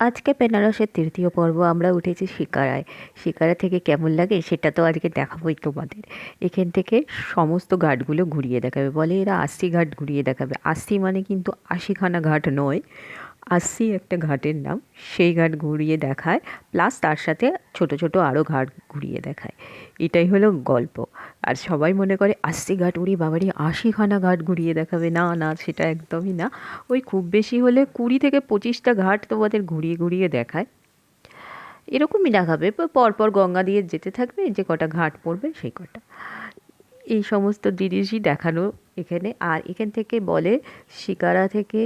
আজকে বেনারসের তৃতীয় পর্ব আমরা উঠেছি শিকারায়। শিকারা থেকে কেমন লাগে সেটা তো আজকে দেখাবোই তোমাদের। এখান থেকে সমস্ত ঘাটগুলো ঘুরিয়ে দেখাবে। বলে এরা আশি ঘাট ঘুরিয়ে দেখাবে। আশি মানে কিন্তু আশিখানা ঘাট নয়। আশি একটা ঘাটের নাম। সেই ঘাট ঘুরিয়ে দেখায়, প্লাস তার সাথে ছোট ছোট আরও ঘাট ঘুরিয়ে দেখায়। এটাই হলো গল্প। আর সবাই মনে করে আশি ঘাট উড়ি বাবারি, আশিখানা ঘাট ঘুরিয়ে দেখাবে। না না, সেটা একদমই না। ওই খুব বেশি হলে কুড়ি থেকে পঁচিশটা ঘাট তোমাদের ঘুরিয়ে ঘুরিয়ে দেখায়। এরকমই দেখাবে। পরপর গঙ্গা দিয়ে যেতে থাকবে, যে কটা ঘাট পড়বে, সেই কটা। এই সমস্ত জিনিসই দেখানো এখানে। আর এখান থেকে বলে শিকারা থেকে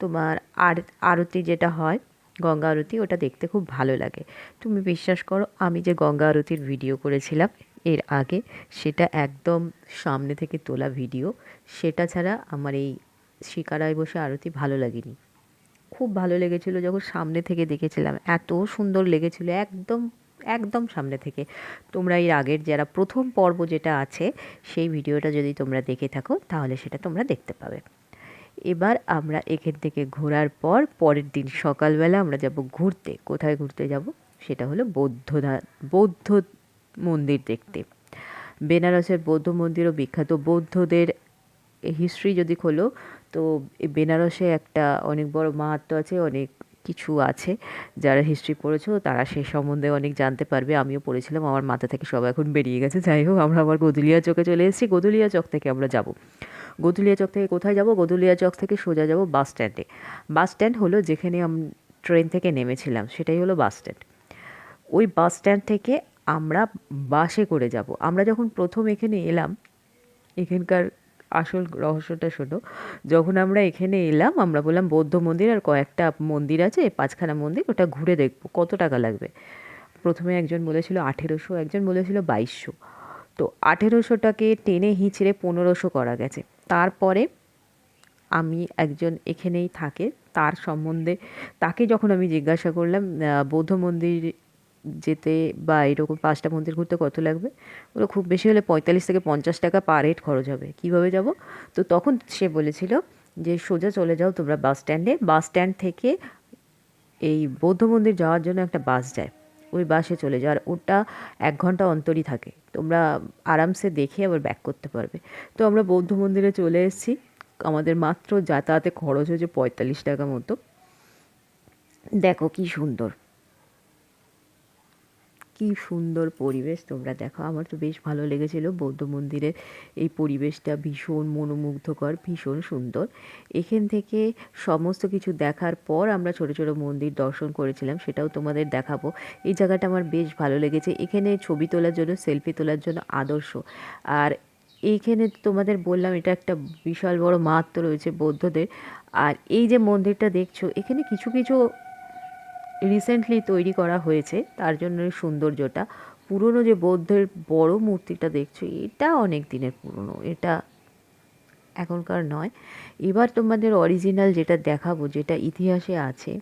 তোমার আর আরতি যেটা হয়, গঙ্গা আরতি, ওটা দেখতে খুব ভালো লাগে। তুমি বিশ্বাস করো, আমি যে গঙ্গা আরতির ভিডিও করেছিলাম এর আগে, সেটা একদম সামনে থেকে তোলা ভিডিও। সেটা ছাড়া আমার এই শিকারায় বসে আরতি ভালো লাগেনি। খুব ভালো লেগেছিল যখন সামনে থেকে দেখেছিলাম। এত সুন্দর লেগেছিল, একদম একদম সামনে থেকে। তোমরা এর আগের যারা প্রথম পর্ব যেটা আছে, সেই ভিডিওটা যদি তোমরা দেখে থাকো, তাহলে সেটা তোমরা দেখতে পাবে। এবার আমরা এখান থেকে ঘোরার পর পরের দিন সকালবেলা আমরা যাব ঘুরতে। কোথায় ঘুরতে যাব? সেটা হলো বৌদ্ধ বৌদ্ধ মন্দির দেখতে। বেনারসের বৌদ্ধ মন্দিরও বিখ্যাত। বৌদ্ধদের হিস্ট্রি যদি খোলো, তো বেনারসে একটা অনেক বড় মাহাত্ম্য আছে, অনেক কিছু আছে যারা হিস্ট্রি পড়েছো, তারা সে সম্বন্ধে অনেক জানতে পারবে। আমিও পড়েছিলাম, আমার মাথা থেকে সব এখন বেরিয়ে গেছে। যাই হোক, আমরা আবার গদুলিয়া চকে চলে এসেছি। গদুলিয়া চক থেকে আমরা যাব। গদুলিয়া চক থেকে কোথায় যাব? গদুলিয়া চক থেকে সোজা যাব বাস স্ট্যান্ডে বাস স্ট্যান্ড হলো যেখানে আমি ট্রেন থেকে নেমেছিলাম, সেটাই হলো বাস স্ট্যান্ড ওই বাস স্ট্যান্ড থেকে আমরা বাসে করে যাব। আমরা যখন প্রথম এখানে এলাম, এখানকার আসল রহস্যটা শোনো। যখন আমরা এখানে এলাম, আমরা বললাম বৌদ্ধ মন্দির আর কয়েকটা মন্দির আছে, পাঁচখানা মন্দির, ওটা ঘুরে দেখব, কত টাকা লাগবে? প্রথমে একজন বলেছিল আঠেরোশো, একজন বলেছিল বাইশশো। তো আঠেরোশোটাকে টেনে হিঁচড়ে পনেরোশো করা গেছে। তারপরে আমি একজন এখানেই থাকে, তার সম্বন্ধে তাকে যখন আমি জিজ্ঞাসা করলাম বৌদ্ধ মন্দির যেতে বা এরকম পাঁচটা মন্দির ঘুরতে কত লাগবে? বলো খুব বেশি হলে পঁয়তাল্লিশ থেকে পঞ্চাশ টাকা পার হেড খরচ হবে। কীভাবে যাব? তো তখন সে বলেছিল যে, সোজা চলে যাও তোমরা বাস স্ট্যান্ডে বাস স্ট্যান্ড থেকে এই বৌদ্ধ মন্দির যাওয়ার জন্য একটা বাস যায়। ওই বাসে চলে যাও আর ওটা এক ঘণ্টা অন্তরই থাকে। তোমরা আরামসে দেখে আবার ব্যাক করতে পারবে। তো আমরা বৌদ্ধ মন্দিরে চলে এসেছি। আমাদের মাত্র যাতায়াতে খরচ হয়েছে পঁয়তাল্লিশ টাকা মতো। দেখো কি সুন্দর। কি সুন্দর পরিবেশ তোমরা দেখো। আমার তো বেশ ভালো লেগেছিল বৌদ্ধ মন্দিরের এই পরিবেশটা ভীষণ মনোমুগ্ধকর, ভীষণ সুন্দর। এখান থেকে সমস্ত কিছু দেখার পর আমরা ছোট ছোট মন্দির দর্শন করেছিলাম, সেটাও তোমাদের দেখাবো। এই জায়গাটা আমার বেশ ভালো লেগেছে। এখানে ছবি তোলার জন্য, সেলফি তোলার জন্য আদর্শ। আর এইখানে তোমাদের বললাম, এটা একটা বিশাল বড় মাহাত্ম্য রয়েছে বৌদ্ধদের। আর এই যে মন্দিরটা দেখছ, এখানে কিছু কিছু রিসেন্টলি তৈরি করা হয়েছে, তার জন্য সৌন্দর্যটা। পুরনো যে বৌদ্ধের বড় মূর্তিটা দেখছ, এটা অনেক দিনের পুরনো, এটা এখনকার নয়। এবার তোমাদের অরিজিনাল যেটা দেখাবো, যেটা ইতিহাসে আছে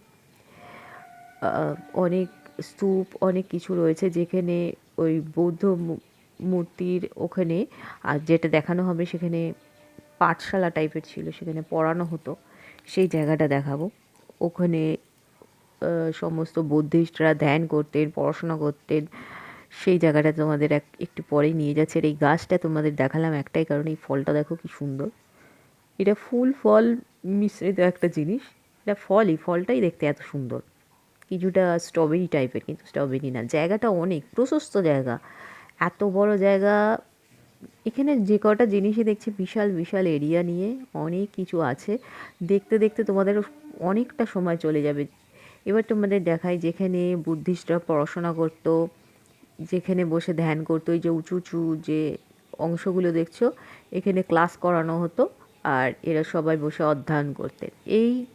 অনেক স্তূপ, অনেক কিছু রয়েছে যেখানে ওই বৌদ্ধ মূর্তির ওখানে, আর যেটা দেখানো হবে সেখানে পাঠশালা টাইপের ছিল, সেখানে পড়ানো হতো। সেই জায়গাটা দেখাবো। ওখানে সমস্ত বুদ্ধিস্টরা ধ্যান করতেন, পড়াশোনা করতেন, সেই জায়গাটা তোমাদের এক, একটু পরেই নিয়ে যাচ্ছে। আর এই গাছটা তোমাদের দেখালাম একটাই, কারণ এই ফলটা দেখো কি সুন্দর। এটা ফুল ফল মিশ্রিত একটা জিনিস। এটা ফলই ফলটাই দেখতে এত সুন্দর। কিছুটা স্ট্রবেরি টাইপের কিন্তু স্ট্রবেরি না। জায়গাটা অনেক, প্রশস্ত জায়গা। এত বড় জায়গা, এখানে যে কটা জিনিসই দেখছি, বিশাল বিশাল এরিয়া নিয়ে অনেক কিছু আছে। দেখতে দেখতে তোমাদের অনেকটা সময় চলে যাবে। এবার তোমাদের দেখাই যেখানে বুদ্ধিস্টরা পড়াশোনা করতো, যেখানে বসে ধ্যান করতো, এই যে উঁচু উঁচু যে অংশগুলো দেখছ, এখানে ক্লাস করানো হতো আর এরা সবাই বসে অধ্যয়ন করতেন। এই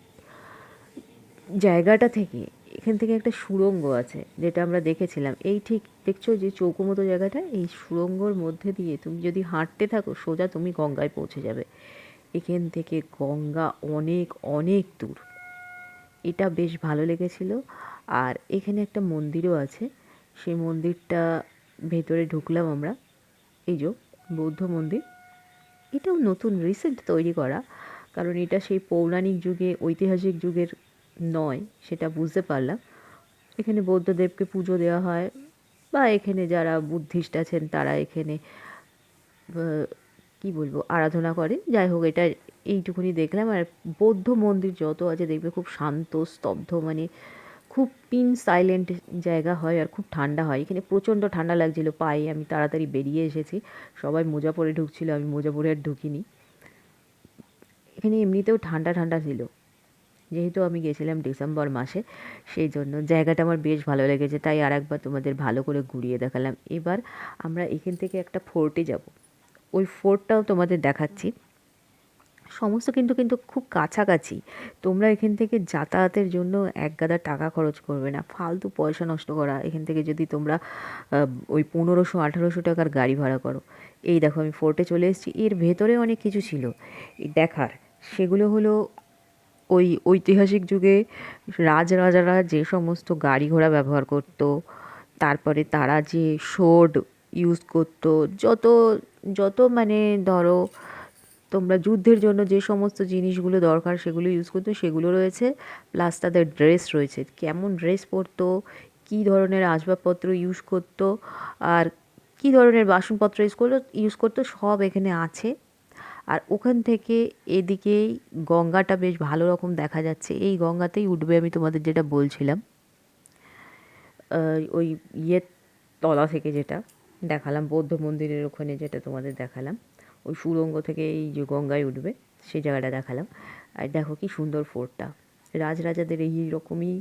জায়গাটা থেকে এখান থেকে একটা সুড়ঙ্গ আছে, যেটা আমরা দেখেছিলাম। এই ঠিক দেখছ যে চৌকো মতো জায়গাটা? এই সুড়ঙ্গর মধ্যে দিয়ে তুমি যদি হাঁটতে থাকো, সোজা তুমি গঙ্গায় পৌঁছে যাবে। এখান থেকে গঙ্গা অনেক অনেক দূর। এটা বেশ ভালো লেগেছিল। আর এখানে একটা মন্দিরও আছে। সেই মন্দিরটা ভেতরে ঢুকলাম আমরা। এই যে বৌদ্ধ মন্দির। এটাও নতুন রিসেন্ট তৈরি করা। কারণ এটা সেই পৌরাণিক যুগে, ঐতিহাসিক যুগের নয়, সেটা বুঝতে পারলাম। এখানে বৌদ্ধদেবকে পুজো দেওয়া হয় বা এখানে যারা বুদ্ধিস্ট আছেন তারা এখানে কি বলব, আরাধনা করে যাই হোক, এটা এইটুকুনি দেখলাম। আর বৌদ্ধ মন্দির যত আছে দেখবে খুব শান্ত, স্তব্ধ মানে খুব পিন সাইলেন্ট জায়গা হয় আর খুব ঠান্ডা হয়। এখানে প্রচণ্ড ঠান্ডা লাগছিল, পায়ে আমি তাড়াতাড়ি বেরিয়ে এসেছি। সবাই মোজা পরে ঢুকছিল, আমি মোজা পরে আর ঢুকিনি। এখানে এমনিতেও ঠান্ডা ঠান্ডা ছিল। যেহেতু আমি গেছিলাম ডিসেম্বর মাসে, সেই জন্য জায়গাটা আমার বেশ ভালো লেগেছে। তাই আর একবার তোমাদের ভালো করে ঘুরিয়ে দেখালাম। এবার আমরা এখান থেকে একটা ফোর্টে যাব। ওই ফোর্টটাও তোমাদের দেখাচ্ছি। সমস্ত কিন্তু কিন্তু খুব কাছাকাছি। তোমরা এখান থেকে যাতায়াতের জন্য এক গাদা টাকা খরচ করবে না। ফালতু পয়সা নষ্ট করা। এখান থেকে যদি তোমরা ওই পনেরোশো, আঠারোশো টাকার গাড়ি ভাড়া করো। এই দেখো আমি ফোর্টে চলে এসেছি। এর ভেতরে অনেক কিছু ছিল। দেখার, সেগুলো হলো ওই ঐতিহাসিক যুগে রাজরাজারা যে সমস্ত গাড়ি ঘোড়া ব্যবহার করতো, তারপরে তারা যে শোড ইউজ করতো, যত যত মানে ধরো তোমরা যুদ্ধের জন্য যে সমস্ত জিনিসগুলো দরকার সেগুলো ইউজ করতো, সেগুলো রয়েছে প্লাস তাদের ড্রেস রয়েছে। কেমন ড্রেস পরতো, কী ধরনের আসবাবপত্র ইউজ করতো, আর কী ধরনের বাসনপত্র ইউজ করল ইউজ করতো, সব এখানে আছে। আর ওখান থেকে এদিকেই গঙ্গাটা বেশ ভালো রকম দেখা যাচ্ছে। এই গঙ্গাতেই উঠবে আমি তোমাদের যেটা বলছিলাম। ওই ইয়ের তলা থেকে যেটা দেখালাম, বৌদ্ধ মন্দিরের ওখানে যেটা তোমাদের দেখালাম। ওই সুড়ঙ্গ থেকে এই যে গঙ্গায় উঠবে, সেই জায়গাটা দেখালাম। আর দেখো কি সুন্দর ফোর্টটা রাজরাজাদের এই রকমই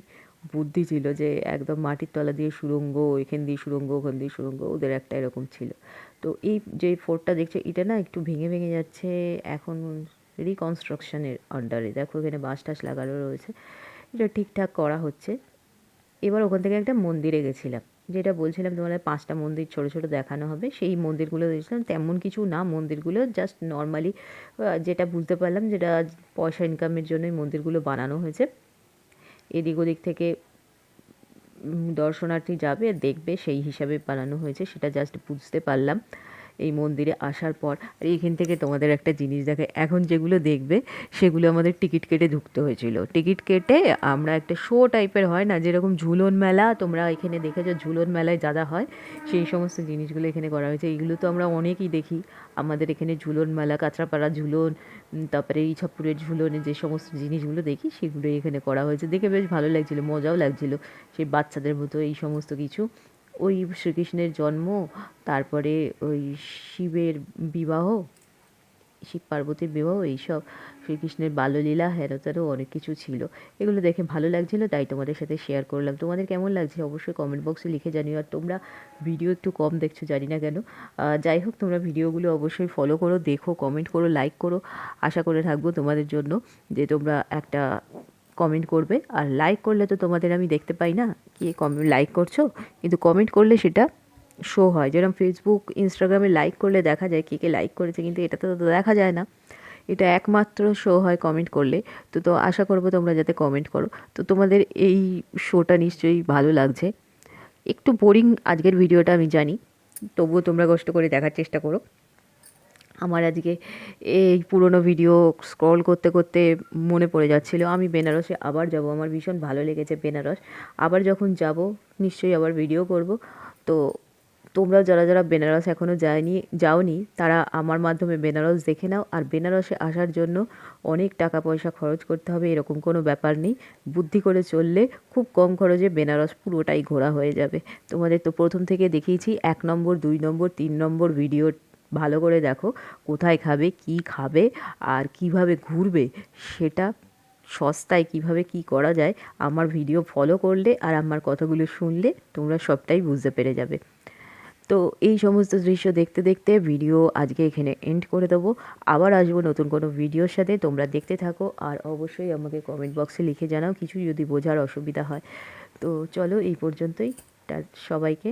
বুদ্ধি ছিল যে একদম মাটির তলা দিয়ে সুরঙ্গ এখান দিয়ে সুরঙ্গ, ওখান দিয়ে সুরঙ্গ, ওদের একটা এরকম ছিল। তো এই যে ফোর্টটা দেখছ, এটা না একটু ভেঙে ভেঙে যাচ্ছে এখন রিকনস্ট্রাকশনের আন্ডারে দেখো এখানে বাঁশ টাস লাগানো রয়েছে। এটা ঠিকঠাক করা হচ্ছে। এবার ওখান থেকে একটা মন্দিরে গেছিলাম। যেটা বলছিলাম তোমাদের পাঁচটা মন্দির ছোট ছোট দেখানো হবে, সেই মন্দিরগুলো দেখছিলাম। তেমন কিছু না, মন্দিরগুলো জাস্ট নর্মালি যেটা বুঝতে পারলাম যেটা পয়সা ইনকামের জন্যই মন্দিরগুলো বানানো হয়েছে। এদিক ওদিক থেকে দর্শনার্থী যাবে, দেখবে সেই হিসাবে বানানো হয়েছে, সেটা জাস্ট বুঝতে পারলাম। এই মন্দিরে আসার পর, আর এইখান থেকে তোমাদের একটা জিনিস দেখে, এখন যেগুলো দেখবে, সেগুলো আমাদের টিকিট কেটে ঢুকতে হয়েছিল। টিকিট কেটে আমরা একটা শো টাইপের হয় না, যেরকম ঝুলন মেলা, তোমরা এখানে দেখেছ ঝুলন মেলায় যা হয়, সেই সমস্ত জিনিসগুলো এখানে করা হয়েছে। এইগুলো তো আমরা অনেকই দেখি। আমাদের এখানে ঝুলন মেলা, কাঁচরাপাড়া ঝুলন তারপরে ইছাপুরের ঝুলনে, যে সমস্ত জিনিসগুলো দেখি, সেগুলো এখানে করা হয়েছে। দেখে বেশ ভালো লাগছিল, মজাও লাগছিল। সেই বাচ্চাদের মতো এই সমস্ত কিছু। ওই শ্রীকৃষ্ণের জন্ম, তারপরে ওই শিবের বিবাহ, শিব পার্বতীর বিবাহ, এইসব শ্রীকৃষ্ণের বাল্যলীলা, হেরতারও অনেক কিছু ছিল। এগুলো দেখে ভালো লাগছিল, তাই তোমাদের সাথে শেয়ার করলাম। তোমাদের কেমন লাগছে অবশ্যই কমেন্ট বক্সে লিখে জানিও, আর তোমরা ভিডিও একটু কম দেখছ, জানি না কেন। যাই হোক, তোমরা ভিডিওগুলো অবশ্যই ফলো করো, দেখো কমেন্ট করো লাইক করো। আশা করে থাকব তোমাদের জন্য যে তোমরা একটা কমেন্ট করবে। আর লাইক করলে তো তোমাদের আমি দেখতে পাই না কি কমেন্ট লাইক করছ? কিন্তু কমেন্ট করলে সেটা শো হয়। যেরকম ফেসবুক ইনস্টাগ্রামে লাইক করলে দেখা যায় কে কে লাইক করেছে, কিন্তু এটা তো দেখা যায় না। এটা একমাত্র শো হয় কমেন্ট করলে। তো তো আশা করব তোমরা যাতে কমেন্ট করো। তো তোমাদের এই শোটা নিশ্চয়ই ভালো লাগছে। একটু বোরিং আজকের ভিডিওটা আমি জানি। তবুও তোমরা কষ্ট করে দেখার চেষ্টা করো। আমার আজকে এই পুরনো ভিডিও স্ক্রল করতে করতে মনে পড়ে যাচ্ছিল, আমি বেনারসে আবার যাব, আমার ভীষণ ভালো লেগেছে বেনারস। আবার যখন যাব, নিশ্চয়ই আবার ভিডিও করব। তো তোমরা যারা যারা বেনারস এখনও যায়নি, যাওনি, তারা আমার মাধ্যমে বেনারস দেখে নাও। আর বেনারসে আসার জন্য অনেক টাকা পয়সা খরচ করতে হবে, এরকম কোনো ব্যাপার নেই। বুদ্ধি করে চললে খুব কম খরচে বেনারস পুরোটাই ঘোরা হয়ে যাবে। তোমাদের তো প্রথম থেকে দেখিয়েছি, এক নম্বর, দুই নম্বর, তিন নম্বর ভিডিও ভালো করে দেখো কোথায় খাবে, কি খাবে আর কীভাবে ঘুরবে, সেটা সস্তায় কীভাবে কি করা যায়, আমার ভিডিও ফলো করলে আর আমার কথাগুলো শুনলে তোমরা সবটাই বুঝতে পেরে যাবে। তো এই সমস্ত দৃশ্য দেখতে দেখতে ভিডিও আজকে এখানে এন্ড করে দেবো। আবার আসব নতুন কোনো ভিডিওর সাথে, তোমরা দেখতে থাকো আর অবশ্যই আমাকে কমেন্ট বক্সে লিখে জানাও কিছু যদি বোঝার অসুবিধা হয়। তো চলো এই পর্যন্তই সবাইকে।